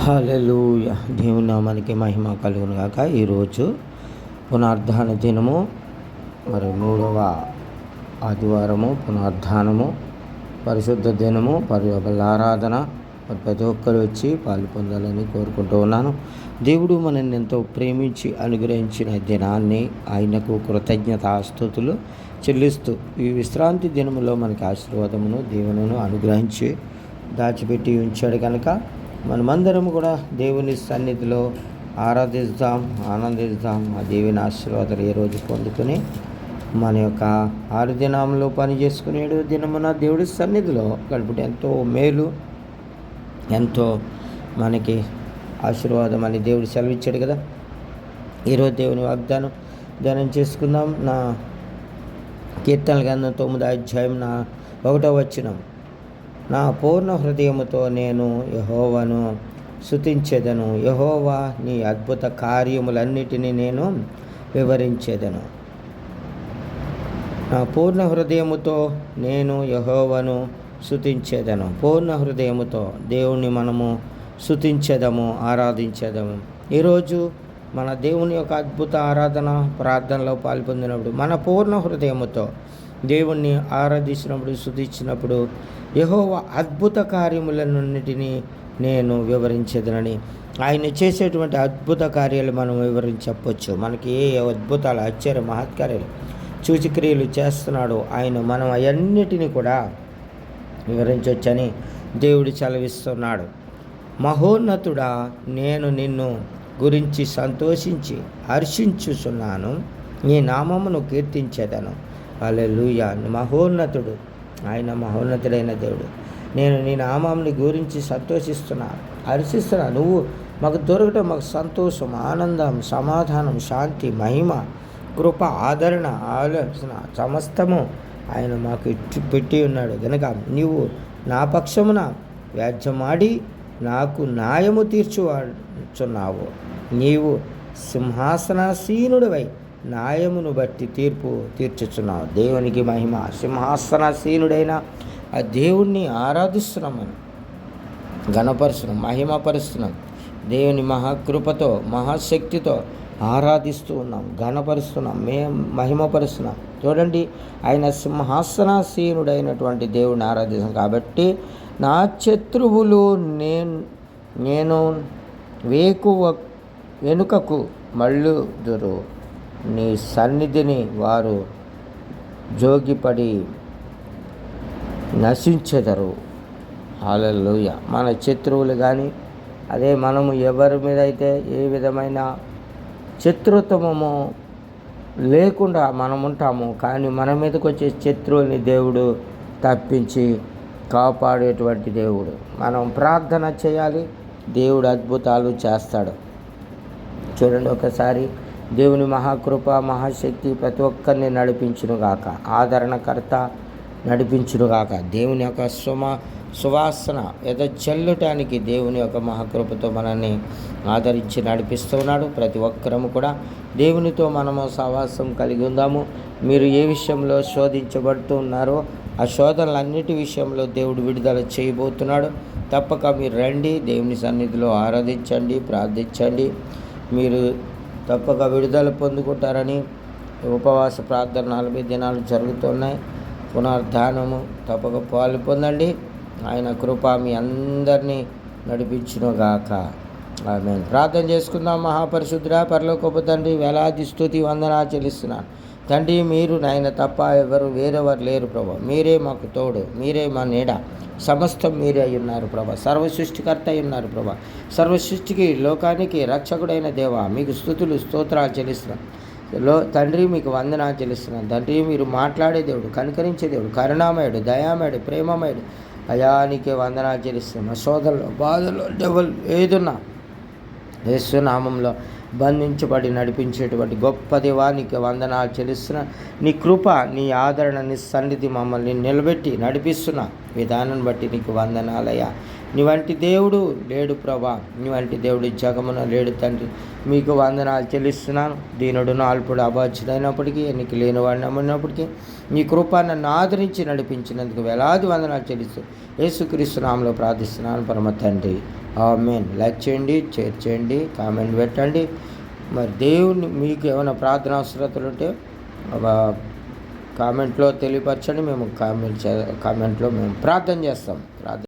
Hallelujah దేవుని నామానికి మహిమ కలుగును గాక. ఈరోజు పునర్ధాన దినము. మరి మూడవ ఆదివారము పునర్ధానము పరిశుద్ధ దినము పరి ఆరాధన మరి ప్రతి ఒక్కరు వచ్చి పాలు పొందాలని కోరుకుంటూ ఉన్నాను. దేవుడు మనల్ని ఎంతో ప్రేమించి అనుగ్రహించిన దినాన్ని ఆయనకు కృతజ్ఞతాస్తుతులు చెల్లిస్తూ ఈ విశ్రాంతి దినములో మనకి ఆశీర్వాదమును దీవెనను అనుగ్రహించి దాచిపెట్టి ఉంచాడు కనుక మనమందరం కూడా దేవుని సన్నిధిలో ఆరాధిస్తాం ఆనందిస్తాం ఆ దేవుని ఆశీర్వాదాలు ఏ రోజు పొందుకొని మన యొక్క ఆరు దినంలో పని చేసుకునే దినమున దేవుడి సన్నిధిలో గడిపితే ఎంతో మేలు ఎంతో మనకి ఆశీర్వాదం అని దేవుడు సెలవిచ్చాడు కదా. ఈరోజు దేవుని వాగ్దానం ధ్యానం చేసుకుందాం. నా కీర్తనల గ్రంథం తొమ్మిది అధ్యాయం నా ఒకటో వచ్చినాం నా పూర్ణ హృదయముతో నేను యహోవను శుతించేదను యహోవా నీ అద్భుత కార్యములన్నిటినీ నేను వివరించేదను. నా పూర్ణ హృదయముతో నేను యహోవను శుతించేదను పూర్ణ హృదయముతో దేవుణ్ణి మనము శుతించేదము ఆరాధించేదము. ఈరోజు మన దేవుని యొక్క అద్భుత ఆరాధన ప్రార్థనలో పాల్పొందినప్పుడు మన పూర్ణ హృదయముతో దేవుణ్ణి ఆరాధించినప్పుడు శుతించినప్పుడు యహోవ అద్భుత కార్యములన్నిటినీ నేను వివరించేదనని. ఆయన చేసేటువంటి అద్భుత కార్యాలు మనం వివరించి చెప్పొచ్చు మనకి ఏ అద్భుతాలు ఆశ్చర్య మహత్కార్యాలు చూచిక్రియలు చేస్తున్నాడు ఆయన మనం అవన్నిటినీ కూడా వివరించవచ్చని దేవుడు చలవిస్తున్నాడు మహోన్నతుడా నేను నిన్ను గురించి సంతోషించి హర్షించుచున్నాను. నీ నామమును కీర్తించేదను. అలెలుయ మహోన్నతుడు. ఆయన మహోన్నతుడైన దేవుడు. నేను నీ నామాన్ని గురించి సంతోషిస్తున్నా. హర్షిస్తున్నా. నువ్వు మాకు దొరకటం మాకు సంతోషం ఆనందం సమాధానం శాంతి మహిమ కృప ఆదరణ ఆలోచన సమస్తము ఆయన మాకు ఇచ్చి పెట్టి ఉన్నాడు. కనుక నీవు నా పక్షమున వ్యాజ్యమాడి నాకు న్యాయము తీర్చువాడుచున్నావు. నీవు సింహాసనాసీనుడివై న్యాయమును బట్టి తీర్పు తీర్చుచున్నాం దేవునికి మహిమ సింహాసనాసీనుడైన ఆ దేవుణ్ణి ఆరాధిస్తున్నాం మనం ఘనపరుస్తున్నాం మహిమపరుస్తున్నాం. దేవుని మహాకృపతో మహాశక్తితో ఆరాధిస్తూ ఉన్నాం ఘనపరుస్తున్నాం మే మహిమపరుస్తున్నాం. చూడండి ఆయన సింహాసనాసీనుడైనటువంటి దేవుని ఆరాధిస్తాం కాబట్టి నా శత్రువులు నేను నేను వేకువ వెనుకకు మళ్ళుదురు. నీ సన్నిధిని వారు జోగిపడి నశించెదరు. హాలూయ మన శత్రువులు కానీ అదే మనము ఎవరి మీద అయితే ఏ విధమైన శత్రుత్వము లేకుండా మనం ఉంటాము కానీ మన మీదకి వచ్చే శత్రువుని దేవుడు తప్పించి కాపాడేటువంటి దేవుడు. మనం ప్రార్థన చేయాలి దేవుడు అద్భుతాలు చేస్తాడు. చూడండి ఒకసారి. దేవుని మహాకృప మహాశక్తి ప్రతి ఒక్కరిని నడిపించునుగాక. ఆదరణకర్త నడిపించునుగాక. దేవుని యొక్క సుమ సువాసన ఎద చెల్లటానికి దేవుని యొక్క మహాకృపతో మనల్ని ఆదరించి నడిపిస్తున్నాడు. ప్రతి ఒక్కరము కూడా దేవునితో మనము సహవాసం కలిగి ఉందాము. మీరు ఏ విషయంలో శోధించబడుతూ ఉన్నారో ఆ శోధనలన్నిటి విషయంలో దేవుడు విడుదల చేయబోతున్నాడు. తప్పక మీరు రండి దేవుని సన్నిధిలో ఆరాధించండి ప్రార్థించండి. మీరు తప్పక విడుదల పొందుకుంటారని ఉపవాస ప్రార్థన నలభై దినాలు జరుగుతున్నాయి. పునర్ధానము తప్పక పాలు పొందండి. ఆయన కృప మీ అందరినీ నడిపించునుగాక. ఆమె ప్రార్థన చేసుకుందాం మహాపరిశుద్ధుడా పరలోకపు తండ్రి వేలాది స్థుతి వందనా చెల్లిస్తున్నాను. తండ్రి మీరు నాయన తప్ప ఎవరు వేరెవరు లేరు ప్రభు. మీరే మాకు తోడు మీరే మా నీడ. సమస్తం మీరే అయి ఉన్నారు ప్రభా. సర్వ సృష్టికర్త అయి ఉన్నారు ప్రభా. సర్వ సృష్టికి లోకానికి రక్షకుడైన దేవ మీకు స్థుతులు స్తోత్రాలు చెల్లిస్తున్నాం. లో తండ్రి మీకు వందనాలు చెల్లిస్తున్నాను తండ్రి మీరు మాట్లాడే దేవుడు కనికరించే దేవుడు కరుణామయుడు దయామయుడు ప్రేమమయుడు. అయానికే వందనాలు చెల్లిస్తున్నాం. సోదరులు బాధలు డెవల్ ఏదున్నా యేసునామంలో బంధించబడి నడిపించేటువంటి గొప్ప దేవానికి వందనాలు చెల్లిస్తున్నా నీ కృప నీ ఆదరణ నీ సన్నిధి మమ్మల్ని నిలబెట్టి నడిపిస్తున్న విధానం బట్టి నీకు వందనాలయ్యా. నీ వంటి దేవుడు లేడు ప్రభా. నీ వంటి దేవుడు జగమున లేడు తండ్రి. మీకు వందనాలు చెల్లిస్తున్నాను. దీనుడు నాల్పుడు అబాధ్యుడైనప్పటికీ ఎన్నిక లేని వాడిని అమ్మినప్పటికీ నీ కృప నన్ను ఆదరించి నడిపించినందుకు వేలాది వందనాలు చెల్లిస్తూ యేసుక్రీస్తు నామంలో ప్రార్థిస్తున్నాను. పరమ తండ్రి. ఆమెన్. లైక్ చేయండి షేర్ చేయండి కామెంట్ పెట్టండి. మరి దేవుని మీకు ఏమైనా ప్రార్థన అవసరతలు ఉంటే కామెంట్లో తెలియపరచండి. మేము కామెంట్ చే కామెంట్లో మేము ప్రార్థన చేస్తాం. ప్రార్థన